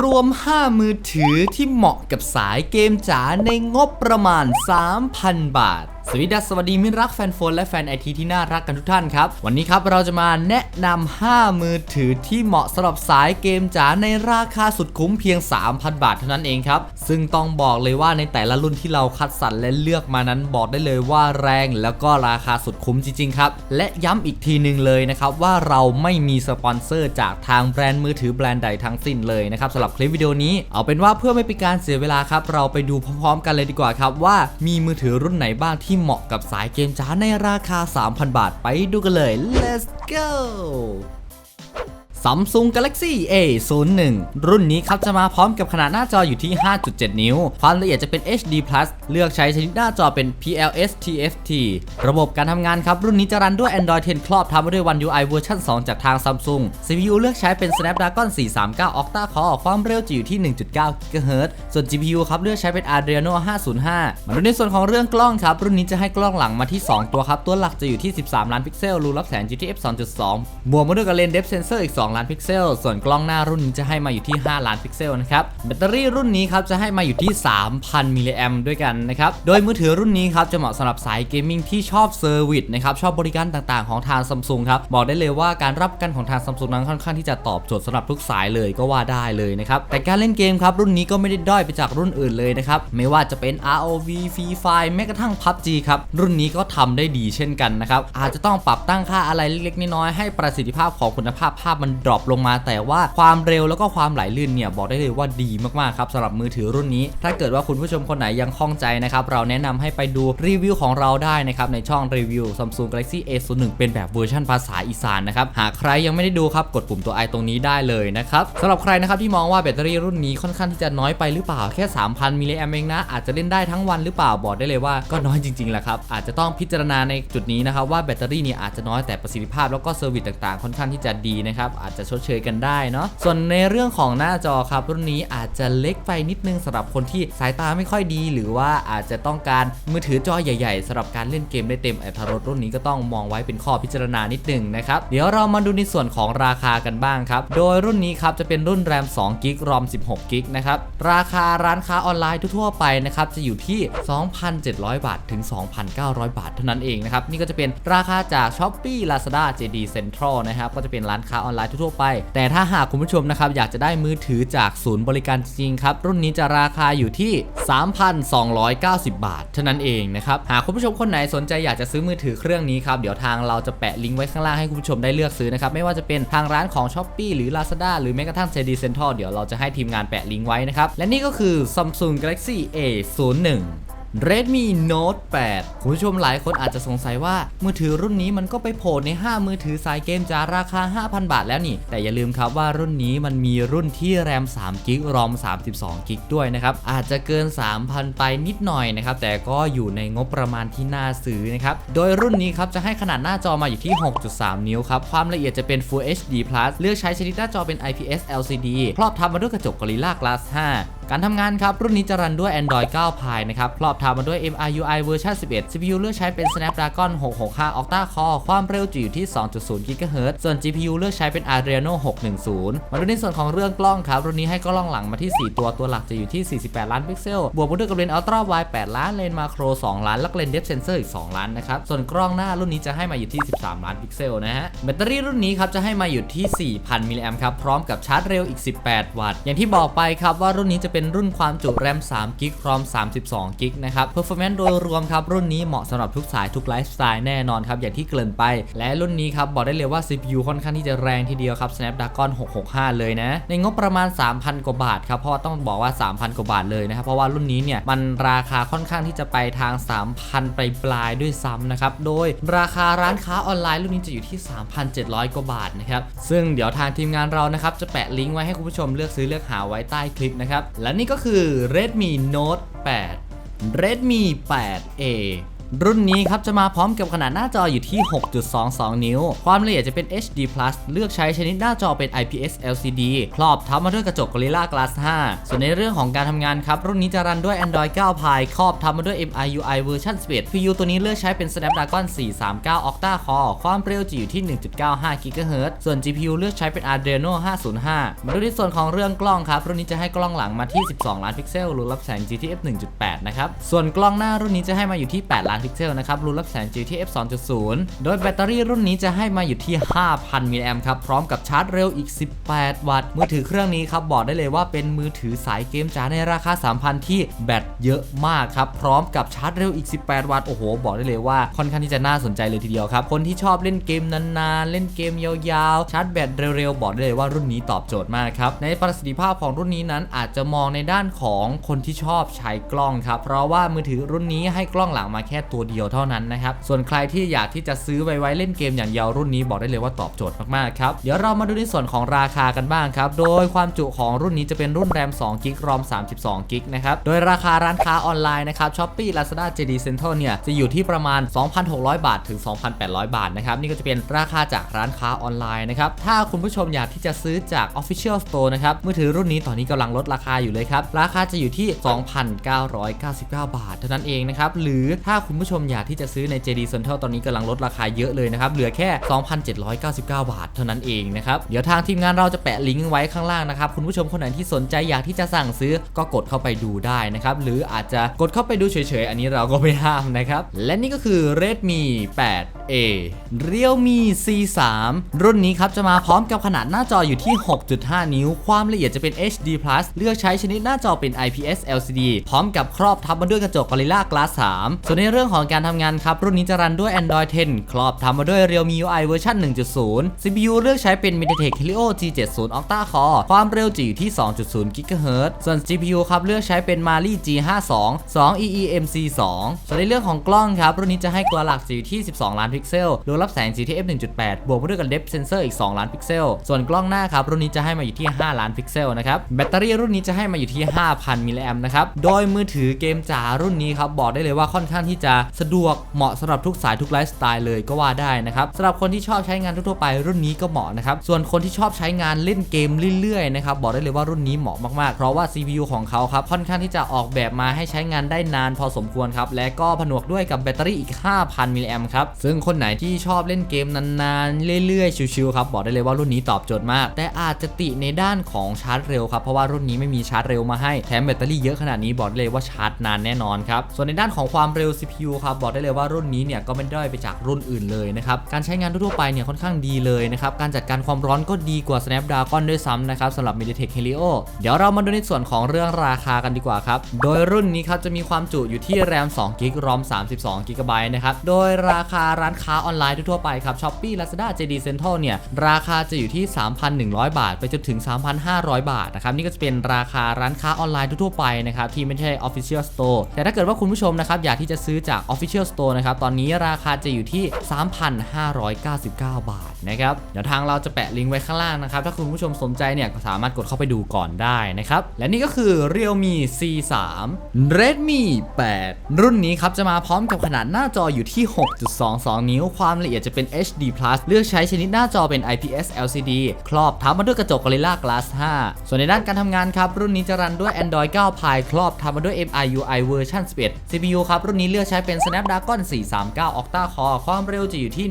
รวม 5 มือถือที่เหมาะกับสายเกมจ๋าในงบประมาณ 3,000 บาท สวัสดีสวัสดีมิตรรักแฟนโฟนและแฟนไอทีที่น่ารักกันทุกท่านครับ วันนี้ครับเราจะมาแนะนำ5มือถือที่เหมาะสำหรับสายเกมจ๋าในราคาสุดคุ้มเพียง 3,000 บาทเท่านั้นเองครับ ซึ่งต้องบอกเลยว่าในแต่ละรุ่นที่เราคัดสรรและเลือกมานั้นบอกได้เลยว่าแรงแล้วก็ราคาสุดคุ้มจริงๆครับ และย้ำอีกทีหนึ่งเลยนะครับว่าเราไม่มีสปอนเซอร์จากทางแบรนด์มือถือแบรนด์ใดทั้งสิ้นเลยนะครับสำหรับคลิปวิดีโอนี้เอาเป็นว่าเพื่อไม่เป็นการเสียเวลาครับเราไปดูพร้อมๆ กันเลยดีกว่าครับว่ามีมือถือรุ่นไหนบ้างที่ที่เหมาะกับสายเกมจ๋าในราคา 3,000 บาทไปดูกันเลย let's go Samsung Galaxy A01 รุ่นนี้ครับจะมาพร้อมกับขนาดหน้าจออยู่ที่ 5.7 นิ้ว ความละเอียดจะเป็น HD+ เลือกใช้ชนิดหน้าจอเป็น PLS TFT ระบบการทำงานครับ รุ่นนี้จะรันด้วย Android 10 ครอบทำมาด้วย One UI เวอร์ชัน2 จากทาง Samsung CPU เลือกใช้เป็น Snapdragon 439 Octa Core ความเร็วจะอยู่ที่ 1.9 GHz ส่วน GPU ครับเลือกใช้เป็น Adreno 505 มาดูในส่วนของเรื่องกล้องครับ รุ่นนี้จะให้กล้องหลังมาที่ 2 ตัวครับ ตัวหลักจะอยู่ที่ 13 ล้านพิกเซลรูรับแสง GTF 2.2 บวกมาด้วยกับเลนส์ Depth Sensor อีก 2ล้านพิกเซล ส่วนกล้องหน้ารุ่นนี้จะให้มาอยู่ที่ 5 ล้านพิกเซลนะครับ แบตเตอรี่รุ่นนี้ครับจะให้มาอยู่ที่ 3,000 มิลลิแอมด้วยกันนะครับ โดยมือถือรุ่นนี้ครับจะเหมาะสำหรับสายเกมมิ่งที่ชอบเซอร์วิสนะครับชอบบริการต่างๆของทางซัมซุงครับบอกได้เลยว่าการรับกันของทางซัมซุงนั้นค่อนข้างที่จะตอบโจทย์สำหรับทุกสายเลยก็ว่าได้เลยนะครับแต่การเล่นเกมครับรุ่นนี้ก็ไม่ได้ด้อยไปจากรุ่นอื่นเลยนะครับไม่ว่าจะเป็น ROV Free Fire แม้กระทั่ง PUBG ครับรุ่นนี้ก็ทำได้ดีเช่นกันนะครับอาจจะต้องปรับตั้งค่าอะไรเล็กๆน้อยๆให้ประสิทธิภาพของคุณภาพภาพมันดรอปลงมาแต่ว่าความเร็วแล้วก็ความไหลลื่นเนี่ยบอกได้เลยว่าดีมากๆครับสำหรับมือถือรุ่นนี้ ถ้าเกิดว่าคุณผู้ชมคนไหนยังคล่องใจนะครับเราแนะนำให้ไปดูรีวิวของเราได้นะครับในช่องรีวิว Samsung Galaxy A01 เป็นแบบเวอร์ชันภาษาอีสานนะครับหากใครยังไม่ได้ดูครับกดปุ่มตัวไอตรงนี้ได้เลยนะครับสำหรับใครนะครับที่มองว่าแบตเตอรี่รุ่นนี้ค่อนข้างที่จะน้อยไปหรือเปล่าแค่ 3,000มิลลิแอมเองนะอาจจะเล่นได้ทั้งวันหรือเปล่าบอกได้เลยว่าก็น้อยจริงๆแหละครับอาจจะต้องพิจารณาในจุดนี้นะครับว่าแบตเตอรี่เนี่ยอาจจะน้อยแต่ประสิทธิภาพแล้วก็เซอร์วิสต่างๆ ค่อนข้างที่จะดีนะครับอาจจะชดเชยกันได้เนาะส่วนในเรื่องของหน้าจอครับรุ่นนี้อาจจะเล็กไปนิดนึงสำหรับคนที่สายตาไม่ค่อยดี หรือว่าอาจจะต้องการมือถือจอใหญ่ๆสำหรับการเล่นเกมได้เต็มอรรถรสรุ่นนี้ก็ต้องมองไว้เป็นข้อพิจารณานิดนึงนะครับเดี๋ยวเรามาดูในส่วนของราคากันบ้างครับโดยรุ่นนี้ครับจะเป็นรุ่นแรม2 g b รอม16 g b นะครับราคาร้านค้าออนไลน์ทั่วไปนะครับจะอยู่ที่ 2,700 บาทถึง 2,900 บาท เท่านั้นเองนะครับนี่ก็จะเป็นราคาจาก Shopee Lazada JD Central นะครับก็จะเป็นร้านค้าออนไลน์ทั่วๆไป แต่ถ้าหากคุณผู้ชมนะครับอยากจะได้มือถือจากศูนย์บริการจริงครับ รุ่นนี้จะราคาอยู่ที่ 3,290 บาท เท่านั้นเองนะครับ หากคุณผู้ชมคนไหนสนใจอยากจะซื้อมือถือเครื่องนี้ครับ เดี๋ยวทางเราจะแปะลิงก์ไว้ข้างล่างให้คุณผู้ชมได้เลือกซื้อนะครับ ไม่ว่าจะเป็นทางร้านของ s h อ p e e หรือ Lazada หรือแม้กระทั่ง JD Central เดี๋ยวเราจะให้ทีมงานแปะลิงก์ไว้นะครับ และนี่ก็คือ Samsung Galaxy A01 Redmi Note 8 คุณผู้ชมหลายคนอาจจะสงสัยว่า มือถือรุ่นนี้มันก็ไปโผล่ใน 5 มือถือสายเกมจาราคา 5,000 บาทแล้วนี่ แต่อย่าลืมครับว่ารุ่นนี้มันมีรุ่นที่แรม3กิกรอม32กิกด้วยนะครับ อาจจะเกิน 3,000 ไปนิดหน่อยนะครับ แต่ก็อยู่ในงบประมาณที่น่าซื้อนะครับ โดยรุ่นนี้ครับจะให้ขนาดหน้าจอมาอยู่ที่ 6.3 นิ้วครับ ความละเอียดจะเป็น Full HD Plus เลือกใช้ชนิดหน้าจอเป็น IPS LCD ครอบทับมาด้วยกระจก Gorilla Glass 5 การทำงานครับ รุ่นนี้จะรันด้วย Android 9 Pie นะครับครอบทับมาด้วย MIUI เวอร์ชัน11 CPU เลือกใช้เป็น Snapdragon 665 Octa Core ความเร็วจะอยู่ที่ 2.0 GHz ส่วน GPU เลือกใช้เป็น Adreno 610 มาดูในส่วนของเรื่องกล้องครับ รุ่นนี้ให้กล้องหลังมาที่ 4 ตัวตัวหลักจะอยู่ที่ 48 ล้านพิกเซล บวกมาด้วยกับเลนส์ Ultra Wide 8ล้านเลนส์มาโคร 2 ล้าน และเลนส์ Depth Sensor อีก 2 ล้านนะครับ ส่วนกล้องหน้ารุ่นนี้จะให้มาอยู่ที่ 13 ล้านพิกเซลนะฮะ แบตเตอรี่รุ่นนี้ครับจะให้มาอยู่ที่ 4,000 มิลลิแอมป์ครับ พร้อมกับชาร์จเร็วอีก 18 วัตต์ อย่างที่บอกไปครับว่ารุ่นนี้จะเป็นรุ่นความจุแรม3กิกรอม32กิกนะครับ performance โดยรวมครับรุ่นนี้เหมาะสำหรับทุกสายทุกไลฟ์สไตล์แน่นอนครับอย่างที่เกริ่นไป และรุ่นนี้ครับบอกได้เลยว่า CPU ค่อนข้างที่จะแรงทีเดียวครับ Snapdragon 665 เลยนะ ในงบประมาณ 3,000 กว่าบาทครับเพราะต้องบอกว่า 3,000 กว่าบาทเลยนะครับเพราะว่ารุ่นนี้เนี่ยมันราคาค่อนข้างที่จะไปทาง 3,000 ไปปลายด้วยซ้ำนะครับโดยราคาร้านค้าออนไลน์รุ่นนี้จะอยู่ที่ 3,700 กว่าบาทนะครับซึ่งเดี๋ยวทางทีมงานเรานะครับจะแปะลิงก์ไว้ให้คุณผู้ชมเลือกซื้อเลือกหาไว้ใต้คลิปนะครับและและนี่ก็คือ Redmi Note 8 Redmi 8A รุ่นนี้ครับจะมาพร้อมกับขนาดหน้าจออยู่ที่ 6.22 นิ้ว ความละเอียดจะเป็น HD เลือกใช้ชนิดหน้าจอเป็น IPS LCD ครอบทับมาด้วยกระจก Gorilla Glass 5 ส่วนในเรื่องของการทำงานครับ รุ่นนี้จะรันด้วย Android 9 Pie ครอบทับมาด้วย MIUI เวอร์ชัน11 CPU ตัวนี้เลือกใช้เป็น Snapdragon 439 Octa Core ความเร็วจะอยู่ที่ 1.95 GHz ส่วน GPU เลือกใช้เป็น Adreno 505 มาดูในส่วนของเรื่องกล้องครับ รุ่นนี้จะให้กล้องหลังมาที่ 12 ล้านพิกเซลรูรับแสง GTF 1.8 นะครับ ส่วนกล้องหน้ารุ่นนี้จะให้มาอยู่ที่ 8 ล้านพิกเซลนะครับรูรับแสง GTF 2.0 โดยแบตเตอรี่รุ่นนี้จะให้มาอยู่ที่ 5,000 มิลลิแอมป์ครับ พร้อมกับชาร์จเร็วอีก 18 วัตต์ มือถือเครื่องนี้ครับ บอกได้เลยว่าเป็นมือถือสายเกมจ๋าในราคา 3,000 ที่แบตเยอะมากครับ พร้อมกับชาร์จเร็วอีก 18 วัตต์ โอ้โห บอกได้เลยว่าค่อนข้างที่จะน่าสนใจเลยทีเดียวครับ คนที่ชอบเล่นเกมนานๆ เล่นเกมยาวๆ ชาร์จแบตเร็วๆ บอกได้เลยว่ารุ่นนี้ตอบโจทย์มากครับ ในประสิทธิภาพของรุ่นนี้นั้นอาจจะมองในด้านของคนที่ชอบใช้กล้องครับ เพราะว่ามือถือรุ่นนี้ให้กล้องหลังมาแค่ตัวเดียวเท่านั้นนะครับส่วนใครที่อยากที่จะซื้อไว้ไว้เล่นเกมอย่างเดียวรุ่นนี้บอกได้เลยว่าตอบโจทย์มากๆครับเดี๋ยวเรามาดูในส่วนของราคากันบ้างครับโดยความจุของรุ่นนี้จะเป็นรุ่นแรม2 g b รอม32 g b นะครับโดยราคาร้านค้าออนไลน์นะครับ Shopee Lazada JD Central เนี่ยจะอยู่ที่ประมาณ 2,600 บาทถึง 2,800 บาทนะครับนี่ก็จะเป็นราคาจากร้านค้าออนไลน์นะครับถ้าคุณผู้ชมอยากที่จะซื้อจาก Official Store นะครับมือถือรุ่นนี้ตอนนี้กำลังลดราคาอยู่เลยครับราคาจะอยู่ที่ 2,999 บาท เท่านั้นเองนะครับหรือถ้าคุณผู้ชมอยากที่จะซื้อใน JD Central ตอนนี้กำลังลดราคาเยอะเลยนะครับ เหลือแค่ 2,799 บาท เท่านั้นเองนะครับ เดี๋ยวทางทีมงานเราจะแปะลิงก์ไว้ข้างล่างนะครับ คุณผู้ชมคนไหนที่สนใจอยากที่จะสั่งซื้อก็กดเข้าไปดูได้นะครับ หรืออาจจะกดเข้าไปดูเฉยๆ อันนี้เราก็ไม่ห้ามนะครับ และนี่ก็คือ Redmi A Realme C3 รุ่นนี้ครับจะมาพร้อมกับขนาดหน้าจออยู่ที่ 6.5 นิ้ว ความละเอียดจะเป็น HD เลือกใช้ชนิดหน้าจอเป็น IPS LCD พร้อมกับครอบทับมาด้วยกระจก Gorilla Glass 3 ส่วนในเรื่องของการทำงานครับ รุ่นนี้จะรันด้วย Android 10 ครอบทับมาด้วย Realme UI เวอร์ชัน1.0 CPU เลือกใช้เป็น MediaTek Helio G70 Octa Core ความเร็วจะอยู่ที่ 2.0 GHz ส่วน GPU ครับเลือกใช้เป็น Mali G52 2 EEMC 2ส่วนในเรื่องของกล้องครับรุ่นนี้จะให้ตัวหลักอยู่ที่ 12 ล้านพิกเซลรวมรับแสง GTF 1.8 บวกมาด้วยกับ Depth Sensor อีก 2 ล้านพิกเซล ส่วนกล้องหน้าครับรุ่นนี้จะให้มาอยู่ที่ 5 ล้านพิกเซลนะครับ แบตเตอรี่รุ่นนี้จะให้มาอยู่ที่ 5,000 มิลลิแอมป์นะครับ โดยมือถือเกมจ๋ารุ่นนี้ครับบอกได้เลยว่าค่อนข้างที่จะสะดวกเหมาะสำหรับทุกสายทุกไลฟ์สไตล์เลยก็ว่าได้นะครับสำหรับคนที่ชอบใช้งานทั่วไปรุ่นนี้ก็เหมาะนะครับ ส่วนคนที่ชอบใช้งานเล่นเกมเรื่อยๆนะครับบอกได้เลยว่ารุ่นนี้เหมาะมากๆ เพราะว่า CPU ของเขาครับค่อนข้างที่จะออกแบบมาให้ใช้งานได้นานพอสมควรครับและก็ผนวกด้วยกับแบตเตอรี่อีก 5,000 มิลลิแอมป์ครับซึ่งคนไหนที่ชอบเล่นเกมนานๆ เรื่อยๆ ชิวๆครับ บอกได้เลยว่ารุ่นนี้ตอบโจทย์มาก แต่อาจจะติในด้านของชาร์จเร็วครับ เพราะว่ารุ่นนี้ไม่มีชาร์จเร็วมาให้ แถมแบตเตอรี่เยอะขนาดนี้บอกได้เลยว่าชาร์จนานแน่นอนครับ ส่วนในด้านของความเร็ว CPU ครับ บอกได้เลยว่ารุ่นนี้เนี่ยก็ไม่ได้อยไปจากรุ่นอื่นเลยนะครับ การใช้งานทั่วไปเนี่ยค่อนข้างดีเลยนะครับ การจัดการความร้อนก็ดีกว่า Snapdragon ด้วยซ้ำนะครับสำหรับ MediaTek Helio เดี๋ยวเรามาดูในส่วนของเรื่องราคากันดีกว่าครับ โดยรุ่นนี้ครับจะมีความจุอยู่ที่แรม2 g b รอม32 g b นะครับ โดยราคาร้านานค้าออนไลน์ทั่วไปครับ Shopee Lazada JD Central เนี่ยราคาจะอยู่ที่ 3,100 บาท ไปจนถึง 3,500 บาทนะครับนี่ก็จะเป็นราคาร้านค้าออนไลน์ทั่วไปนะครับที่ไม่ใช่ Official Store แต่ถ้าเกิดว่าคุณผู้ชมนะครับอยากที่จะซื้อจาก Official Store นะครับตอนนี้ราคาจะอยู่ที่ 3,599 บาทนะครับเดี๋ยวทางเราจะแปะลิงก์ไว้ข้างล่างนะครับถ้าคุณผู้ชมสนใจเนี่ยก็สามารถกดเข้าไปดูก่อนได้นะครับและนี่ก็คือ Realme C3 Redmi 8 รุ่นนี้ครับจะมาพร้อมกับขนาดหน้าจออยู่ที่ 6.22นิ้ว ความละเอียดจะเป็น HD Plus เลือกใช้ชนิดหน้าจอเป็น IPS LCD ครอบทับมาด้วยกระจก Gorilla Glass 5 ส่วนในด้านการทำงานครับ รุ่นนี้จะรันด้วย Android 9 Pie ครอบทับมาด้วย MIUI เวอร์ชัน11 CPU ครับ รุ่นนี้เลือกใช้เป็น Snapdragon 439 Octa Core ความเร็วจะอยู่ที่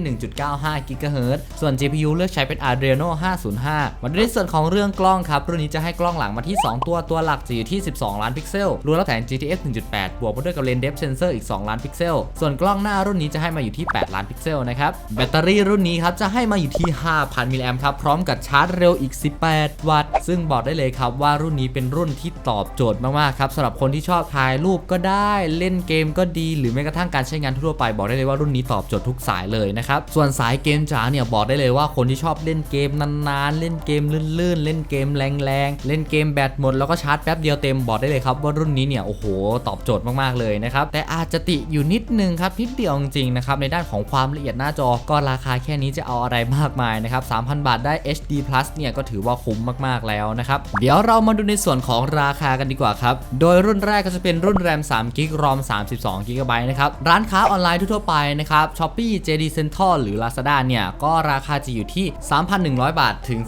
1.95 GHz ส่วน GPU เลือกใช้เป็น Adreno 505 มาดูในส่วนของเรื่องกล้องครับ รุ่นนี้จะให้กล้องหลังมาที่ 2 ตัวตัวหลักจะอยู่ที่ 12 ล้านพิกเซลรวมรับแสง GTF 1.8 บวกมาด้วยกับเลนส์ Depth Sensor อีก 2 ล้านพิกเซล ส่วนกล้องหน้ารุ่นนี้จะให้มาอยู่ที่ 8 ล้านพิกเซลนะครับ แบตเตอรี่รุ่นนี้ครับจะให้มาอยู่ที่ 5,000 มิลลิแอมป์ครับ พร้อมกับชาร์จเร็วอีก 18 วัตต์ ซึ่งบอกได้เลยครับว่ารุ่นนี้เป็นรุ่นที่ตอบโจทย์มากๆครับสำหรับคนที่ชอบถ่ายรูปก็ได้เล่นเกมก็ดี หรือแม้กระทั่งการใช้งานทั่วไปบอกได้เลยว่ารุ่นนี้ตอบโจทย์ทุกสายเลยนะครับส่วนสายเกมจ๋าเนี่ยบอกได้เลยว่าคนที่ชอบเล่นเกมนานๆ เล่นเกมลื่นๆ เล่นเกมแรงๆ เล่นเกมแบตหมดแล้วก็ชาร์จแป๊บเดียวเต็มบอกได้เลยครับว่ารุ่นนี้เนี่ยโอ้โหตอบโจทย์มากๆเลยนะครับแต่อาจจะติอยู่นิดนึงครับนิดเดียวจริงๆนะครับในด้านของความละเอียดหน้าจอก็ราคาแค่นี้จะเอาอะไรมากมายนะครับ3,000 บาทได้ HD Plus เนี่ยก็ถือว่าคุ้มมากๆแล้วนะครับ เดี๋ยวเรามาดูในส่วนของราคากันดีกว่าครับ โดยรุ่นแรกก็จะเป็นรุ่นแรม3 g b รอม32 g b นะครับ ร้านค้าออนไลน์ทั่วไปนะครับ Shopee JD Central หรือ Lazada เนี่ยก็ราคาจะอยู่ที่ 3,100 บาทถึง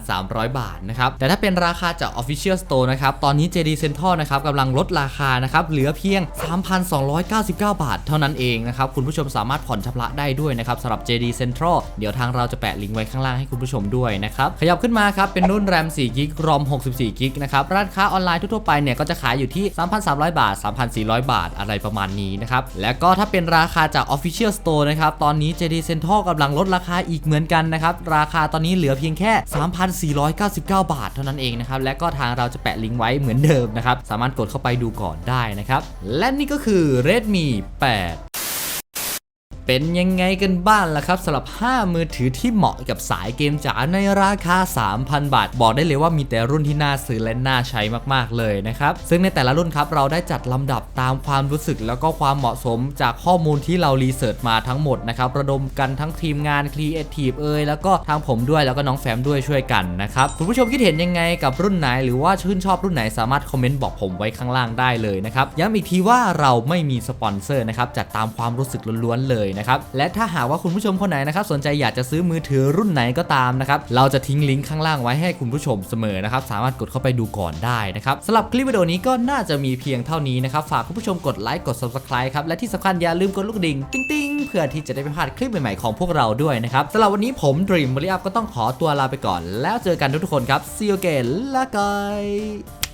3,300 บาทนะครับ แต่ถ้าเป็นราคาจาก Official Store นะครับ ตอนนี้ JD Central นะครับกำลังลดราคานะครับเหลือเพียง 3,299 บาท เท่านั้นเองนะครับคุณผู้ชมสามารถผ่อนชำระได้ด้วยนะครับสำหรับ JD Central เดี๋ยวทางเราจะแปะลิงก์ไว้ข้างล่างให้คุณผู้ชมด้วยนะครับขยับขึ้นมาครับเป็นรุ่น RAM 4 g b ROM 64 g b นะครับร้านค้าออนไลน์ทั่วไปเนี่ยก็จะขายอยู่ที่ 3,300 บาท 3,400 บาทอะไรประมาณนี้นะครับและก็ถ้าเป็นราคาจาก Official Store นะครับตอนนี้ JD Central กำลังลดราคาอีกเหมือนกันนะครับราคาตอนนี้เหลือเพียงแค่ 3,499 บาท เท่านั้นเองนะครับและก็ทางเราจะแปะลิงก์ไว้เหมือนเดิมนะครับสามารถกดเข้าไปดูก่อนได้นะครับและนี่ก็คือ Redmi 8 เป็นยังไงกันบ้างล่ะครับสำหรับ 5 มือถือที่เหมาะกับสายเกมจ๋าในราคา 3,000 บาท บอกได้เลยว่ามีแต่รุ่นที่น่าซื้อและน่าใช้มากๆเลยนะครับ ซึ่งในแต่ละรุ่นครับเราได้จัดลำดับตามความรู้สึกแล้วก็ความเหมาะสมจากข้อมูลที่เรารีเสิร์ชมาทั้งหมดนะครับ ระดมกันทั้งทีมงานครีเอทีฟเอ่ยแล้วก็ทางผมด้วยแล้วก็น้องแฟมด้วยช่วยกันนะครับคุณผู้ชมคิดเห็นยังไงกับรุ่นไหน หรือว่าชื่นชอบรุ่นไหนสามารถคอมเมนต์บอกผมไว้ข้างล่างได้เลยนะครับย้ำอีกทีว่าเราไม่มีสปอนเซอร์นะครับจัดตามความรู้สึกล้วนๆเลยนะครับและถ้าหากว่าคุณผู้ชมคนไหนนะครับสนใจอยากจะซื้อมือถือรุ่นไหนก็ตามนะครับเราจะทิ้งลิงก์ข้างล่างไว้ให้คุณผู้ชมเสมอนะครับสามารถกดเข้าไปดูก่อนได้นะครับสำหรับคลิปวิดีโอนี้ก็น่าจะมีเพียงเท่านี้นะครับฝากคุณผู้ชมกดไลค์กด subscribe ครับและที่สำคัญอย่าลืมกดลูกดิ่งติ๊งๆเพื่อที่จะได้ไม่พลาดคลิปใหม่ๆของพวกเราด้วยนะครับสำหรับวันนี้ผม Dream บริอัพก็ต้องขอตัวลาไปก่อน แล้วเจอกันทุกๆคนครับ see you again ละกาย